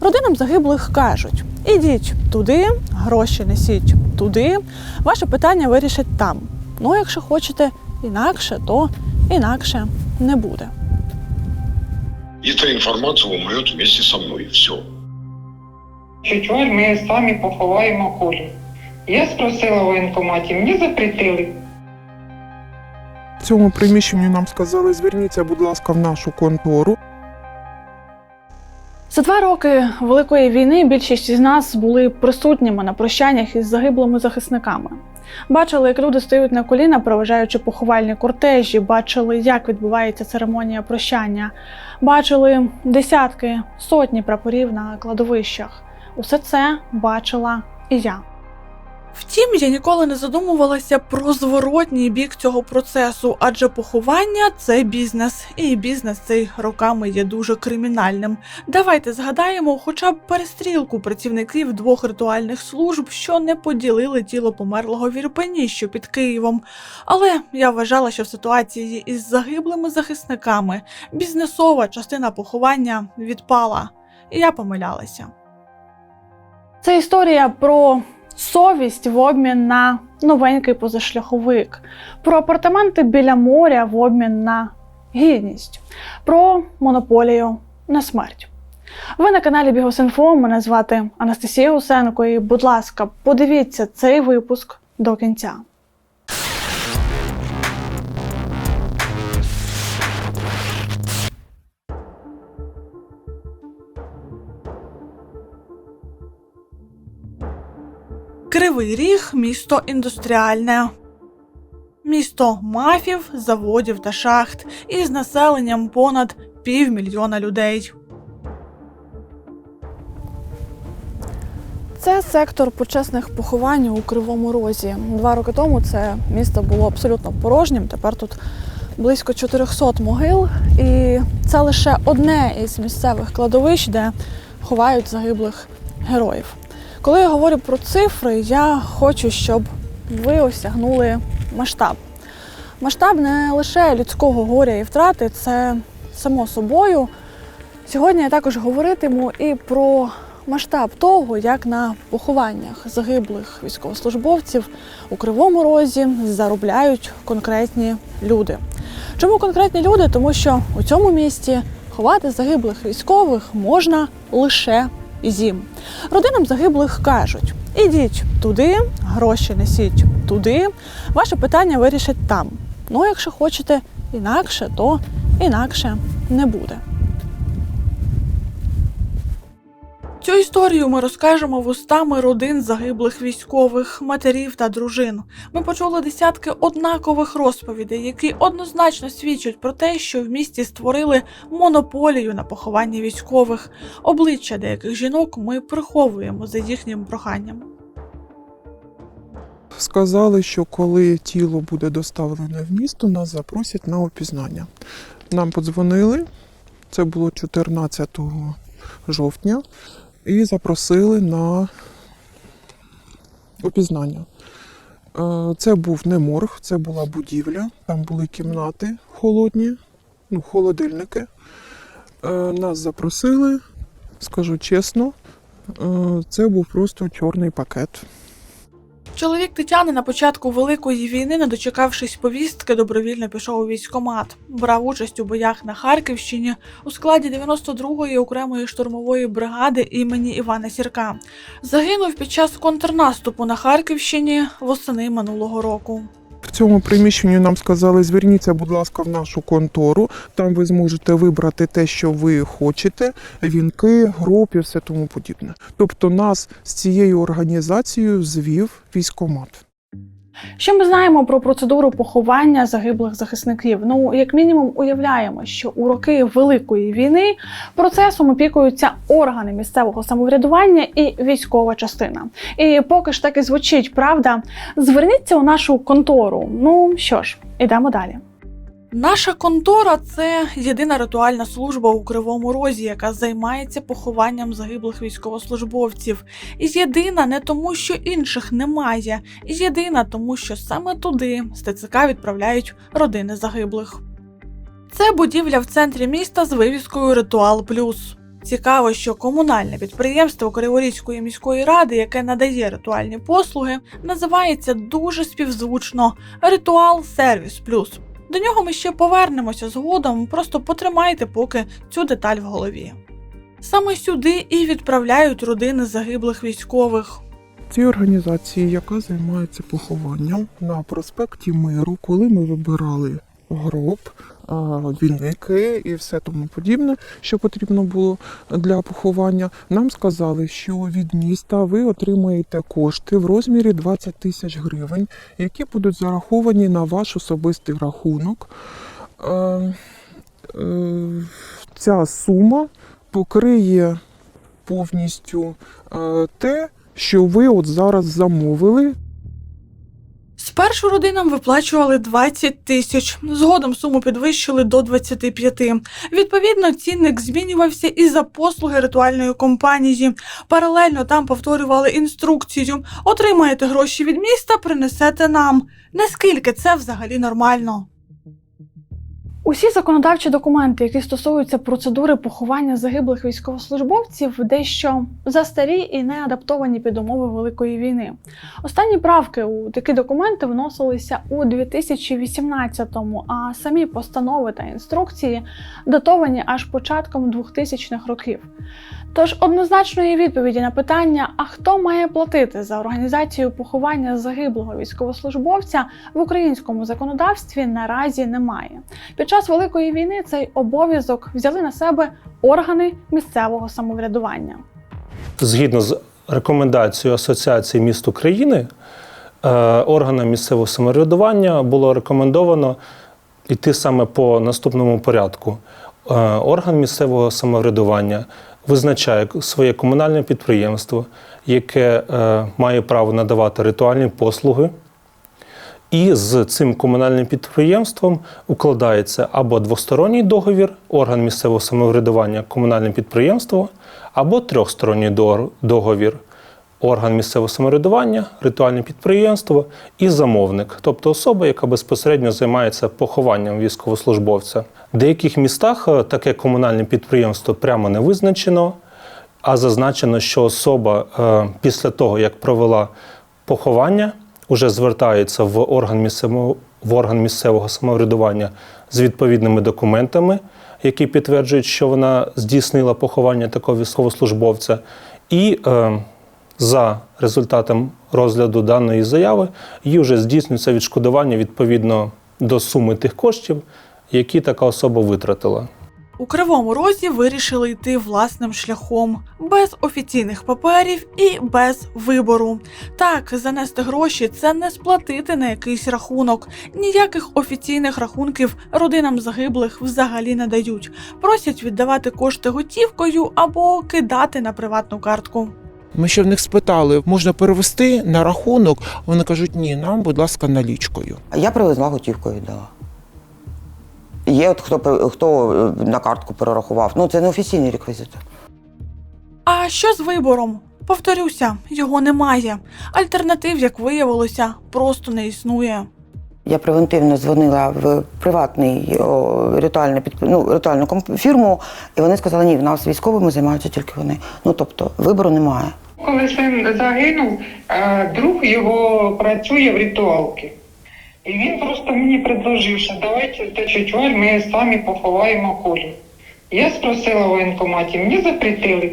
Родинам загиблих кажуть: ідіть туди, гроші несіть туди, ваше питання вирішать там. Ну, якщо хочете інакше, то інакше не буде. И эта информация умрет вместе со мной, и все. Чуть ми самі поховаємо кулю. Я спросила в воєнкоматі, мені запретили. В цьому приміщенні нам сказали, зверніться, будь ласка, в нашу контору. За два роки Великої війни більшість із нас були присутніми на прощаннях із загиблими захисниками. Бачили, як люди стають на коліна, проважаючи поховальні кортежі, бачили, як відбувається церемонія прощання, бачили десятки, сотні прапорів на кладовищах. Усе це бачила і я. Втім, я ніколи не задумувалася про зворотній бік цього процесу, адже поховання це бізнес, і бізнес цей роками є дуже кримінальним. Давайте згадаємо хоча б перестрілку працівників двох ритуальних служб, що не поділили тіло померлого в Ірпені, що під Києвом. Але я вважала, що в ситуації із загиблими захисниками бізнесова частина поховання відпала, і я помилялася. Це історія про совість в обмін на новенький позашляховик, про апартаменти біля моря в обмін на гідність, про монополію на смерть. Ви на каналі Бігосинфо. Мене звати Анастасія Усенко. І, будь ласка, подивіться цей випуск до кінця. Кривий Ріг місто індустріальне. Місто мафів, заводів та шахт із населенням понад півмільйона людей. Це сектор почесних поховань у Кривому Розі. Два роки тому це місто було абсолютно порожнім. Тепер тут близько 400 могил, і це лише одне із місцевих кладовищ, де ховають загиблих героїв. Коли я говорю про цифри, я хочу, щоб ви осягнули масштаб. Масштаб не лише людського горя і втрати, це само собою. Сьогодні я також говоритиму і про масштаб того, як на похованнях загиблих військовослужбовців у Кривому Розі заробляють конкретні люди. Чому конкретні люди? Тому що у цьому місті ховати загиблих військових можна лише зім. Родинам загиблих кажуть: ідіть туди, гроші несіть туди, ваше питання вирішать там. Ну, якщо хочете інакше, то інакше не буде. Цю історію ми розкажемо вустами родин загиблих військових, матерів та дружин. Ми почули десятки однакових розповідей, які однозначно свідчать про те, що в місті створили монополію на поховання військових. Обличчя деяких жінок ми приховуємо за їхнім проханням. Сказали, що коли тіло буде доставлене в місто, нас запросять на опізнання. Нам подзвонили, це було 14 жовтня, і запросили на опізнання. Е, Це був не морг, це була будівля, там були кімнати холодні, ну, холодильники. Е, Нас запросили, скажу чесно, е, це був просто чорний пакет. Чоловік Тетяни на початку великої війни, не дочекавшись повістки, добровільно пішов у військкомат. Брав участь у боях на Харківщині у складі 92-ї окремої штурмової бригади імені Івана Сірка. Загинув під час контрнаступу на Харківщині восени минулого року. В цьому приміщенні нам сказали, зверніться, будь ласка, в нашу контору. Там ви зможете вибрати те, що ви хочете: вінки, і все тому подібне. Тобто нас з цією організацією звів військомат. Що ми знаємо про процедуру поховання загиблих захисників? Ну, як мінімум, уявляємо, що у роки Великої війни процесом опікуються органи місцевого самоврядування і військова частина. І поки ж так і звучить правда, зверніться у нашу контору. Ну що ж, ідемо далі. Наша контора це єдина ритуальна служба у Кривому Розі, яка займається похованням загиблих військовослужбовців. І єдина не тому, що інших немає, і єдина тому, що саме туди з відправляють родини загиблих. Це будівля в центрі міста з вивіскою Ритуал Плюс. Цікаво, що комунальне підприємство Криворізької міської ради, яке надає ритуальні послуги, називається дуже співзвучно Ритуал Сервіс Плюс. До нього ми ще повернемося згодом, просто потримайте поки цю деталь в голові. Саме сюди і відправляють родини загиблих військових. Цій організації, яка займається похованням на проспекті Миру, коли ми вибирали гроб, а, віники і все тому подібне, що потрібно було для поховання, нам сказали, що від міста ви отримаєте кошти в розмірі 20 тисяч гривень, які будуть зараховані на ваш особистий рахунок. Е, е, Ця сума покриє повністю е, те, що ви от зараз замовили. Спершу родинам виплачували 20 тисяч, згодом суму підвищили до 25. Відповідно, цінник змінювався і за послуги ритуальної компанії. Паралельно там повторювали інструкцію: отримаєте гроші від міста, принесете нам. Наскільки це взагалі нормально? Усі законодавчі документи, які стосуються процедури поховання загиблих військовослужбовців, дещо застарі і не адаптовані під умови Великої війни. Останні правки у такі документи вносилися у 2018-му, а самі постанови та інструкції датовані аж початком 2000-х років. Тож однозначної відповіді на питання, а хто має платити за організацію поховання загиблого військовослужбовця в українському законодавстві наразі немає. Під час Великої війни цей обов'язок взяли на себе органи місцевого самоврядування. Згідно з рекомендацією Асоціації міст України, е, органам місцевого самоврядування було рекомендовано йти саме по наступному порядку. Е, Орган місцевого самоврядування визначає своє комунальне підприємство, яке е, має право надавати ритуальні послуги. І з цим комунальним підприємством укладається або двосторонній договір, орган місцевого самоврядування, комунальне підприємство, або трьохсторонній договір, орган місцевого самоврядування, ритуальне підприємство і замовник, тобто особа, яка безпосередньо займається похованням військовослужбовця. В деяких містах е, таке комунальне підприємство прямо не визначено, а зазначено, що особа е, після того, як провела поховання, уже звертається в орган місцевого, в орган місцевого самоврядування з відповідними документами, які підтверджують, що вона здійснила поховання такого військовослужбовця, і е, за результатом розгляду даної заяви їй вже здійснюється відшкодування відповідно до суми тих коштів, які така особа витратила. У Кривому Розі вирішили йти власним шляхом, без офіційних паперів і без вибору. Так, занести гроші це не сплатити на якийсь рахунок. Ніяких офіційних рахунків родинам загиблих взагалі не дають. Просять віддавати кошти готівкою або кидати на приватну картку. Ми ще в них спитали, можна перевести на рахунок. Вони кажуть, ні, нам, будь ласка, налічкою. А Я привезла готівкою віддала. Є от хто, хто е, на картку перерахував. Ну, це не офіційні реквізити. А що з вибором? Повторюся, його немає. Альтернатив, як виявилося, просто не існує. Я превентивно дзвонила в приватний о, ритуальний підп... ну, ритуальну комп- фірму, і вони сказали, ні, в нас військовими займаються тільки вони. Ну тобто вибору немає. Коли син загинув, е, друг його працює в ритуалці. І він просто мені предложив, що давайте течуть ми самі поховаємо кулі. Я спросила в воєнкоматі, мені запретили.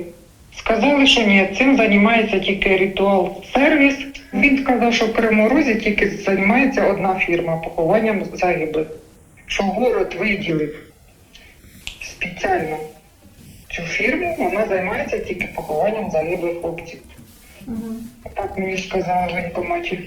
Сказали, що ні, цим займається тільки ритуал сервіс. Він сказав, що в Кривому Розі тільки займається одна фірма похованням загиблих. Що город виділив спеціально цю фірму, вона займається тільки похованням загиблих хлопців. Так мені сказали в воєнкоматі.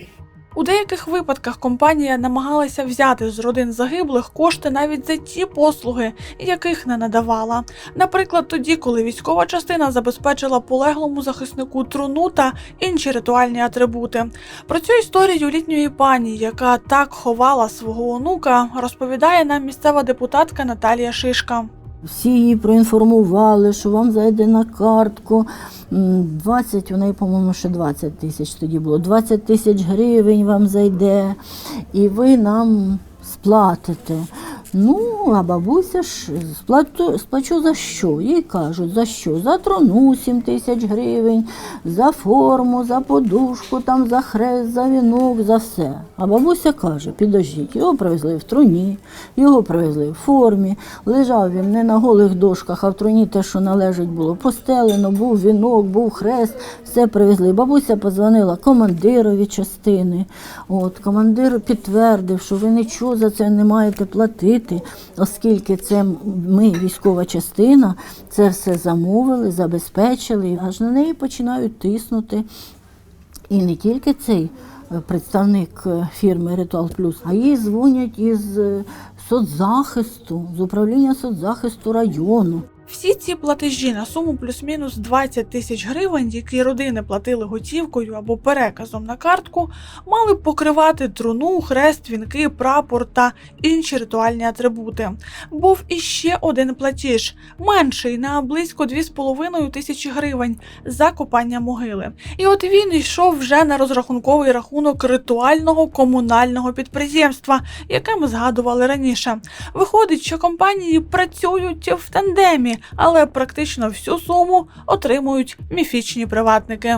У деяких випадках компанія намагалася взяти з родин загиблих кошти навіть за ті послуги, яких не надавала. Наприклад, тоді, коли військова частина забезпечила полеглому захиснику труну та інші ритуальні атрибути. Про цю історію літньої пані, яка так ховала свого онука, розповідає нам місцева депутатка Наталія Шишка. Всі її проінформували, що вам зайде на картку. 20, у неї, по-моєму, ще 20 тисяч тоді було. 20 тисяч гривень вам зайде, і ви нам сплатите. Ну, а бабуся ж сплату, сплачу за що? Їй кажуть, за що? За трону 7 тисяч гривень, за форму, за подушку, там, за хрест, за вінок, за все. А бабуся каже, підождіть, його привезли в труні, його привезли в формі, лежав він не на голих дошках, а в труні те, що належить було постелено, був вінок, був хрест, все привезли. Бабуся позвонила командирові частини. От, командир підтвердив, що ви нічого за це не маєте платити, оскільки це ми, військова частина, це все замовили, забезпечили, аж на неї починають тиснути. І не тільки цей е, представник е, фірми Ритуал Плюс, а їй дзвонять із е, соцзахисту, з управління соцзахисту району. Всі ці платежі на суму плюс-мінус 20 тисяч гривень, які родини платили готівкою або переказом на картку, мали б покривати труну, хрест, вінки, прапор та інші ритуальні атрибути. Був іще один платіж, менший на близько 2,5 тисячі гривень за копання могили. І от він йшов вже на розрахунковий рахунок ритуального комунального підприємства, яке ми згадували раніше. Виходить, що компанії працюють в тандемі, але практично всю суму отримують міфічні приватники.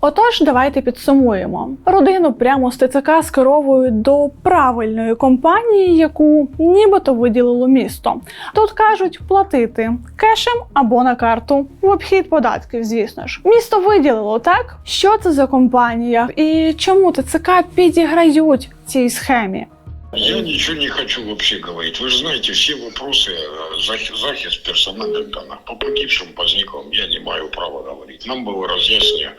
Отож, давайте підсумуємо. Родину прямо з ТЦК скеровують до правильної компанії, яку нібито виділило місто. Тут кажуть платити кешем або на карту в обхід податків, звісно ж. Місто виділило так. Що це за компанія і чому ТЦК підіграють цій схемі? Я ничего не хочу вообще говорить. Вы же знаете, все вопросы э, зах- захист персональных данных по погибшим, возниклым я не имею права говорить. Нам было разъяснение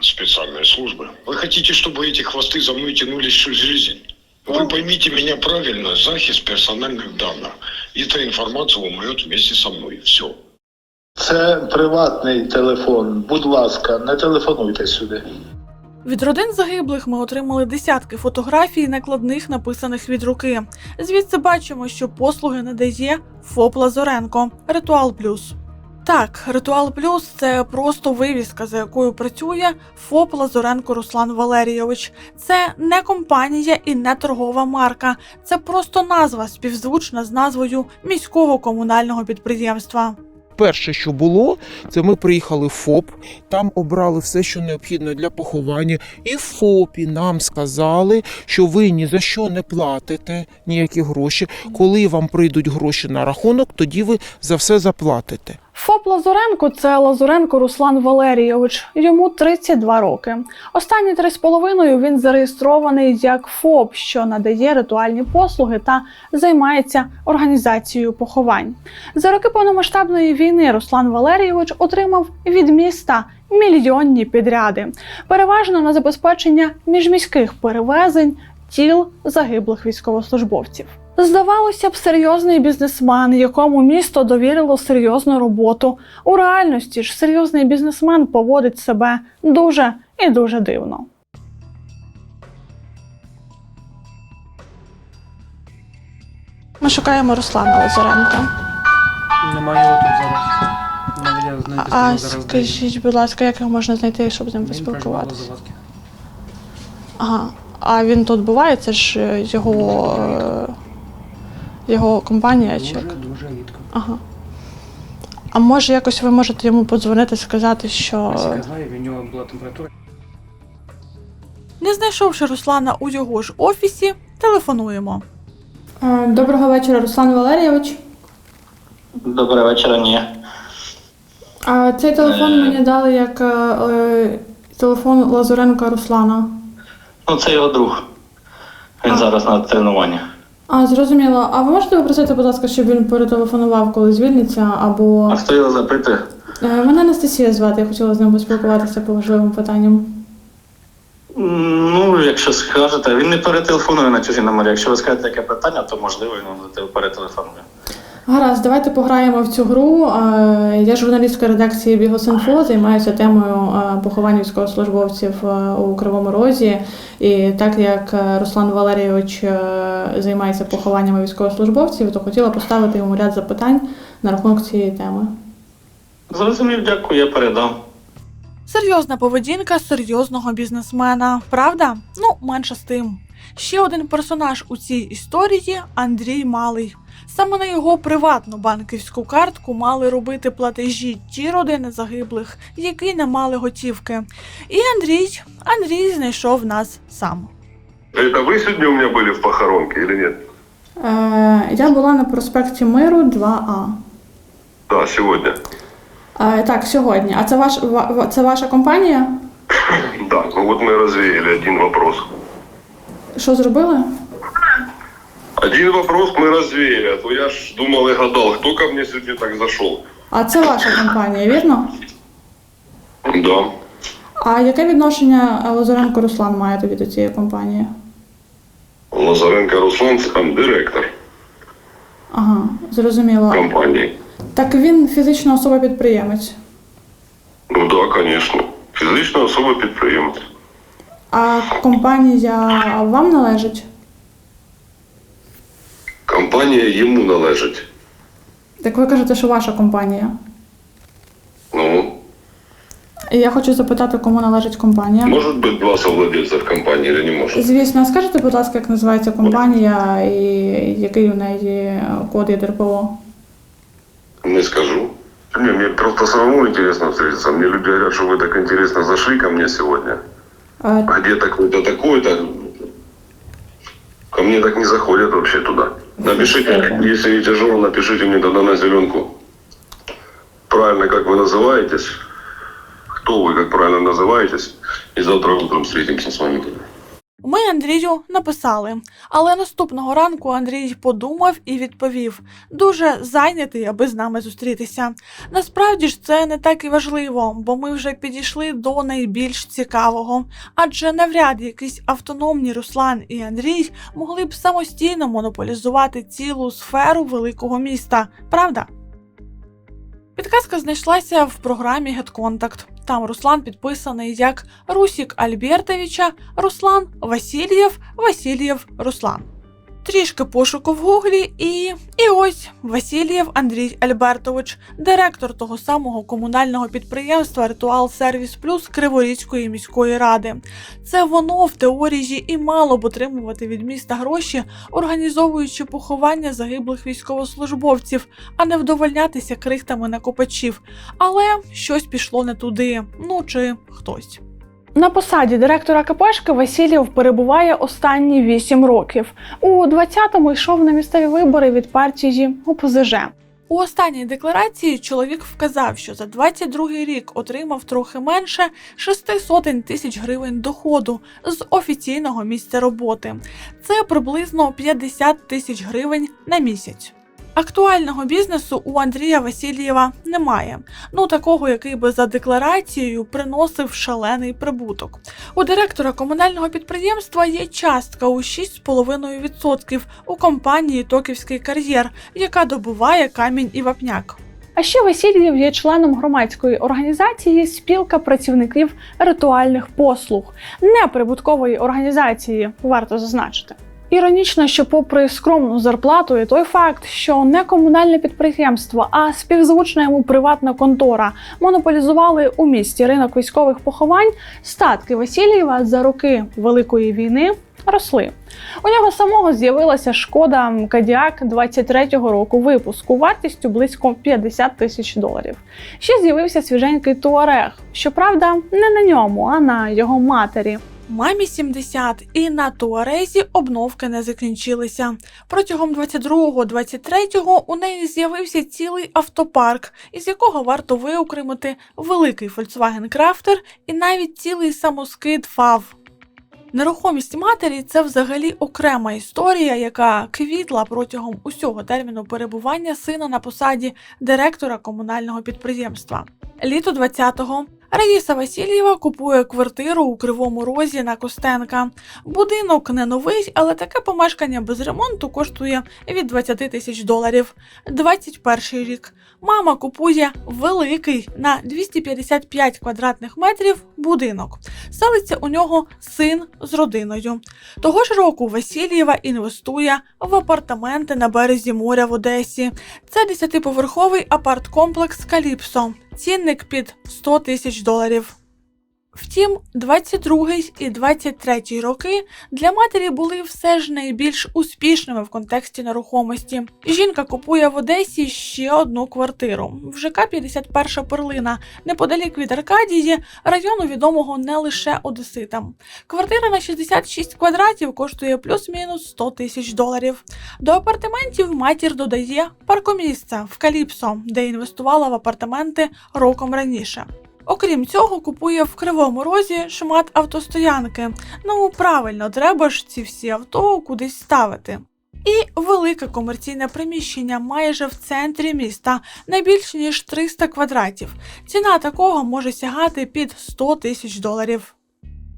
специальной службы. Вы хотите, чтобы эти хвосты за мной тянулись всю жизнь? Вы поймите меня правильно, захист персональных данных. Эта информация умрет вместе со мной. Все. Це приватний телефон. Будь ласка, не телефонуйте сюди. Від родин загиблих ми отримали десятки фотографій, накладних, написаних від руки. Звідси бачимо, що послуги надає ФОП Лазоренко Ритуал Плюс. Так, Ритуал Плюс це просто вивіска, за якою працює ФОП Лазоренко Руслан Валерійович. Це не компанія і не торгова марка. Це просто назва співзвучна з назвою міського комунального підприємства. Перше, що було, це ми приїхали в ФОП, там обрали все, що необхідно для поховання, і в ФОПі нам сказали, що ви ні за що не платите ніякі гроші. Коли вам прийдуть гроші на рахунок, тоді ви за все заплатите. ФОП Лазуренко це Лазуренко Руслан Валерійович. Йому 32 роки. Останні три з половиною він зареєстрований як ФОП, що надає ритуальні послуги та займається організацією поховань. За роки повномасштабної війни Руслан Валерійович отримав від міста мільйонні підряди, переважно на забезпечення міжміських перевезень тіл загиблих військовослужбовців. Здавалося б, серйозний бізнесмен, якому місто довірило серйозну роботу. У реальності ж серйозний бізнесмен поводить себе дуже і дуже дивно. Ми шукаємо Руслана Лазаренка. Немає його тут зараз. Навіть я А скажіть, будь ласка, як його можна знайти, щоб з ним поспілкуватися? Ага. А він тут буває? Це ж е, його, е, його компанія чи Дуже, як? дуже рідко. Ага. А може якось ви можете йому подзвонити, сказати, що. Я в нього була температура. Не знайшовши Руслана у його ж офісі, телефонуємо. Е, Доброго вечора, Руслан Валерійович. Доброго вечора, ні. А Цей телефон мені дали як е, е, телефон Лазуренка Руслана. Ну, це його друг. Він А. зараз на тренуванні. А, зрозуміло. А ви можете попросити, будь ласка, щоб він перетелефонував, коли звільниться, або. А хто його запитує? Е, Мене Анастасія звати, я хотіла з ним поспілкуватися по важливим питанням. Ну, якщо скажете, він не перетелефонує на чужі номери. Якщо ви скажете таке питання, то можливо він вам перетелефонує. Гаразд, давайте пограємо в цю гру. Е, Я журналістка редакції Бігосинфо, займаюся темою е, поховань військовослужбовців е, у Кривому Розі. І так як Руслан Валерійович займається похованнями військовослужбовців, то хотіла поставити йому ряд запитань на рахунок цієї теми. Зрозумів, дякую, я передам. Серйозна поведінка серйозного бізнесмена, правда? Ну, менше з тим. Ще один персонаж у цій історії Андрій Малий. Саме на його приватну банківську картку мали робити платежі ті родини загиблих, які не мали готівки. І Андрій, Андрій знайшов нас сам. Это вы сегодня у меня были в похоронке или нет? Е, я була на проспекті Миру 2А. Да, сегодня. Е, так, сьогодні. А це, ваш, ва- ва- це ваша компанія? Да, ну вот мы развеяли один вопрос. Що зробили? Один вопрос мы развеяли, а то я ж думал и гадал, кто ко мне сегодня так зашел. А це ваша компанія, вірно? Да. А яке відношення Лазаренко Руслан має тоді до цієї компанії? Лазаренко Руслан, сам директор Ага, зрозуміло. компании. Так він фізична особа-підприємець. Ну да, конечно. Фізична особа підприємець. А компанія вам належить? Компанія йому належить. Так ви кажете, що ваша компанія. Ну, І я хочу запитати, кому належить компанія. може бути два совладельця в компанії, или не може? Звісно, скажете, будь ласка, як називається компанія і який у неї код ЄДРПО? Не скажу. Не, мне просто самому интересно встретиться. Мне люди говорят, что вы так интересно зашли ко мне сегодня. А, А где такой-то, такой-то? Ко мне так не заходят вообще туда. Напишите, если не тяжело, напишите мне тогда на зеленку. Правильно, как вы называетесь. Кто вы, как правильно называетесь. И завтра утром встретимся с вами. Ми Андрію написали, але наступного ранку Андрій подумав і відповів: дуже зайнятий, аби з нами зустрітися. Насправді ж це не так і важливо, бо ми вже підійшли до найбільш цікавого. Адже навряд якісь автономні Руслан і Андрій могли б самостійно монополізувати цілу сферу великого міста, правда? Підказка знайшлася в програмі GetContact. Там Руслан підписаний як Русік Альбертовича, Руслан Васильєв, Васильєв Руслан. Трішки пошуку в гуглі і. І ось Васильєв Андрій Альбертович, директор того самого комунального підприємства Ритуал Сервіс Плюс Криворізької міської ради. Це воно в теорії і мало б отримувати від міста гроші, організовуючи поховання загиблих військовослужбовців, а не вдовольнятися крихтами накопачів. Але щось пішло не туди, ну чи хтось. На посаді директора КПшки Васильєв перебуває останні 8 років. У 20-му йшов на місцеві вибори від партії ОПЗЖ. У останній декларації чоловік вказав, що за 22 рік отримав трохи менше 6 сотень тисяч гривень доходу з офіційного місця роботи. Це приблизно 50 тисяч гривень на місяць. Актуального бізнесу у Андрія Васильєва немає. Ну такого, який би за декларацією приносив шалений прибуток. У директора комунального підприємства є частка у 6,5% у компанії Токівський кар'єр, яка добуває камінь і вапняк. А ще Васильєв є членом громадської організації Спілка працівників ритуальних послуг, неприбуткової організації, варто зазначити. Іронічно, що, попри скромну зарплату, і той факт, що не комунальне підприємство, а співзвучна йому приватна контора монополізували у місті ринок військових поховань, статки Васильєва за роки Великої війни росли. У нього самого з'явилася шкода Кадіак 23-го року випуску вартістю близько 50 тисяч доларів. Ще з'явився свіженький Туарег, щоправда, не на ньому, а на його матері. Мамі 70 і на Туарезі обновки не закінчилися. Протягом 22-23 у неї з'явився цілий автопарк, із якого варто виокремити великий Volkswagen Crafter і навіть цілий самоскид FAV. Нерухомість матері це взагалі окрема історія, яка квітла протягом усього терміну перебування сина на посаді директора комунального підприємства. Літо 20-го Раїса Васильєва купує квартиру у Кривому Розі на Костенка. Будинок не новий, але таке помешкання без ремонту коштує від 20 тисяч доларів. 21 рік. Мама купує великий на 255 квадратних метрів будинок. Селиться у нього син з родиною. Того ж року Васильєва інвестує в апартаменти на березі моря в Одесі. Це 10-поверховий апарткомплекс Каліпсо. Цінник під 100 тисяч доларів. Втім, 22-й і 23-й роки для матері були все ж найбільш успішними в контексті нерухомості. Жінка купує в Одесі ще одну квартиру в ЖК 51 перлина, неподалік від Аркадії, району відомого не лише одеситам. Квартира на 66 квадратів коштує плюс-мінус 100 тисяч доларів. До апартаментів матір додає паркомісце в Каліпсо, де інвестувала в апартаменти роком раніше. Окрім цього, купує в Кривому Розі шмат автостоянки. Ну правильно, треба ж ці всі авто кудись ставити. І велике комерційне приміщення майже в центрі міста, не більше ніж 300 квадратів. Ціна такого може сягати під 100 тисяч доларів.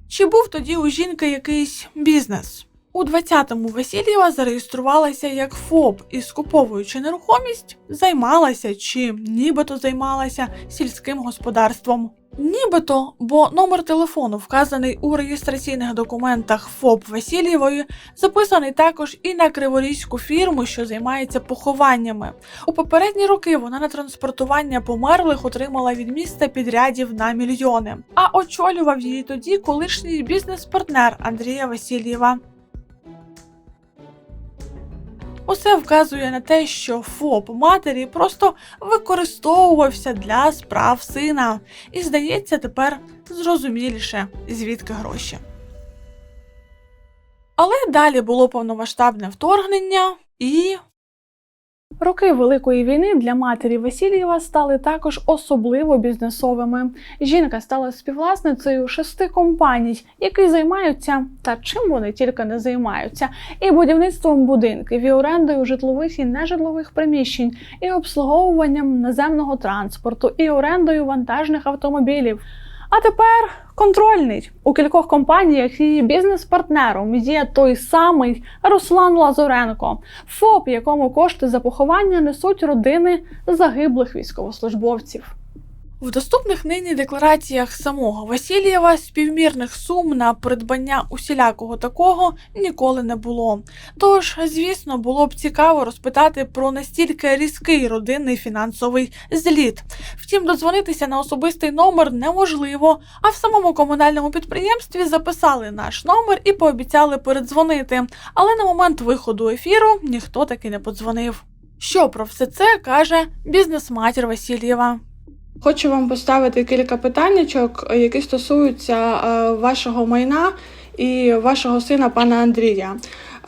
Чи був тоді у жінки якийсь бізнес? У 20-му Васильєва зареєструвалася як ФОП і скуповуючи нерухомість, займалася чи нібито займалася сільським господарством. Нібито, бо номер телефону, вказаний у реєстраційних документах ФОП Васильєвої, записаний також і на криворізьку фірму, що займається похованнями. У попередні роки вона на транспортування померлих отримала від міста підрядів на мільйони, а очолював її тоді колишній бізнес-партнер Андрія Васильєва. Усе вказує на те, що ФОП матері просто використовувався для справ сина, і здається тепер зрозуміліше, звідки гроші. Але далі було повномасштабне вторгнення і. Роки Великої війни для матері Васильєва стали також особливо бізнесовими. Жінка стала співвласницею шести компаній, які займаються та чим вони тільки не займаються, і будівництвом будинків, і орендою житлових і нежитлових приміщень, і обслуговуванням наземного транспорту, і орендою вантажних автомобілів. А тепер контрольний у кількох компаніях її бізнес-партнером є той самий Руслан Лазуренко, ФОП, якому кошти за поховання несуть родини загиблих військовослужбовців. В доступних нині деклараціях самого Васильєва співмірних сум на придбання усілякого такого ніколи не було. Тож, звісно, було б цікаво розпитати про настільки різкий родинний фінансовий зліт. Втім, додзвонитися на особистий номер неможливо, а в самому комунальному підприємстві записали наш номер і пообіцяли передзвонити. Але на момент виходу ефіру ніхто таки не подзвонив. Що про все це каже бізнес-матір Васильєва? Хочу вам поставити кілька питаннячок, які стосуються е, вашого майна і вашого сина, пана Андрія.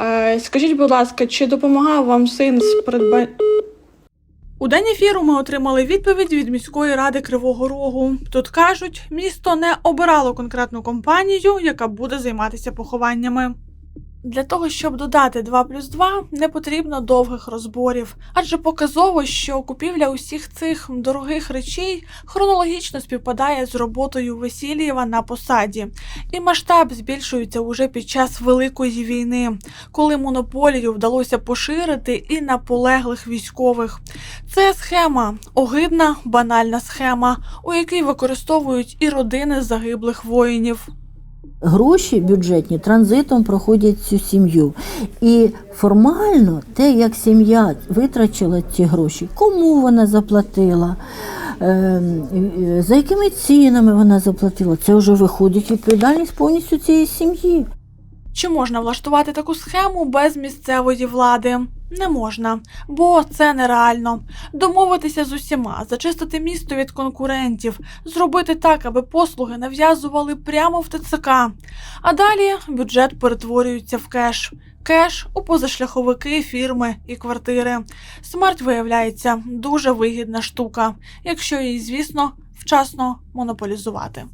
Е, Скажіть, будь ласка, чи допомагав вам син з придбанням? У день ефіру ми отримали відповідь від міської ради Кривого Рогу. Тут кажуть, місто не обирало конкретну компанію, яка буде займатися похованнями. Для того, щоб додати 2 плюс 2, не потрібно довгих розборів, адже показово, що купівля усіх цих дорогих речей хронологічно співпадає з роботою Васильєва на посаді, і масштаб збільшується уже під час Великої війни, коли монополію вдалося поширити і на полеглих військових. Це схема, огидна, банальна схема, у якій використовують і родини загиблих воїнів. Гроші бюджетні транзитом проходять цю сім'ю. І формально те, як сім'я витрачила ці гроші, кому вона заплатила, ем, за якими цінами вона заплатила, це вже виходить відповідальність повністю цієї сім'ї. Чи можна влаштувати таку схему без місцевої влади? Не можна, бо це нереально. Домовитися з усіма, зачистити місто від конкурентів, зробити так, аби послуги нав'язували прямо в ТЦК. А далі бюджет перетворюється в кеш. Кеш у позашляховики, фірми і квартири. Смерть виявляється дуже вигідна штука, якщо її, звісно, вчасно монополізувати.